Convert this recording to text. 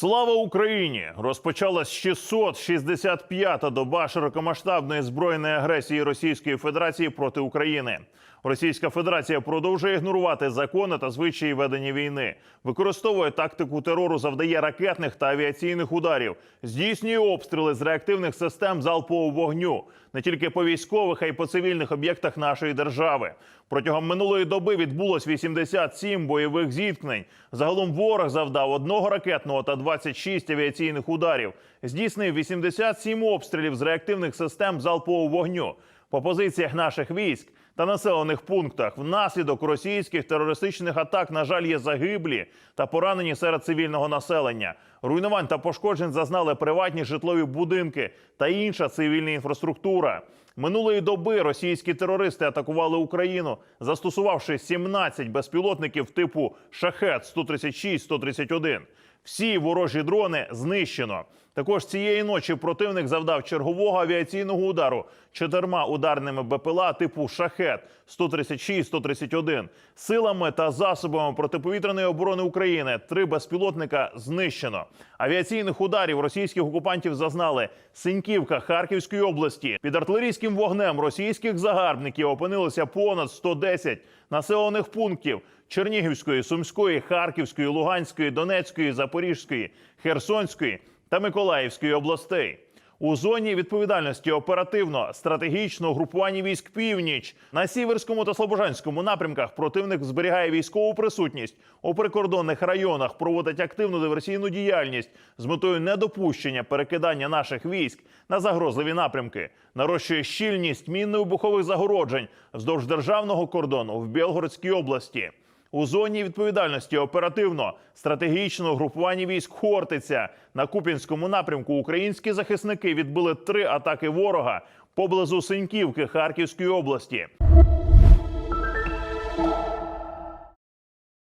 Слава Україні! Розпочалась 665-та доба широкомасштабної збройної агресії Російської Федерації проти України. Російська Федерація продовжує ігнорувати закони та звичаї ведення війни, використовує тактику терору, завдає ракетних та авіаційних ударів, здійснює обстріли з реактивних систем залпового вогню не тільки по військових, а й по цивільних об'єктах нашої держави. Протягом минулої доби відбулось 87 бойових зіткнень. Загалом ворог завдав одного ракетного та 26 авіаційних ударів. Здійснив 87 обстрілів з реактивних систем залпового вогню по позиціях наших військ та населених пунктах. Внаслідок російських терористичних атак, на жаль, є загиблі та поранені серед цивільного населення. Руйнувань та пошкоджень зазнали приватні житлові будинки та інша цивільна інфраструктура. Минулої доби російські терористи атакували Україну, застосувавши 17 безпілотників типу Шахет 136 131 Всі ворожі дрони знищено. Також цієї ночі противник завдав чергового авіаційного удару чотирма ударними БПЛА типу Шахет 136-131 силами та засобами протиповітряної оборони України. Три безпілотника знищено. Авіаційних ударів російських окупантів зазнали Синьківка Харківської області. Під артилерійським вогнем російських загарбників опинилося понад 110 населених пунктів Чернігівської, Сумської, Харківської, Луганської, Донецької, Запорізької, Херсонської та Миколаївської областей. У зоні відповідальності оперативно стратегічного групування військ північ на сіверському та слобожанському напрямках противник зберігає військову присутність у прикордонних районах, проводить активну диверсійну діяльність з метою недопущення перекидання наших військ на загрозливі напрямки, нарощує щільність мінно-вибухових загороджень вздовж державного кордону в Білгородській області. У зоні відповідальності оперативно стратегічного групування військ Хортиця на Купінському напрямку українські захисники відбили три атаки ворога поблизу Синьківки Харківської області.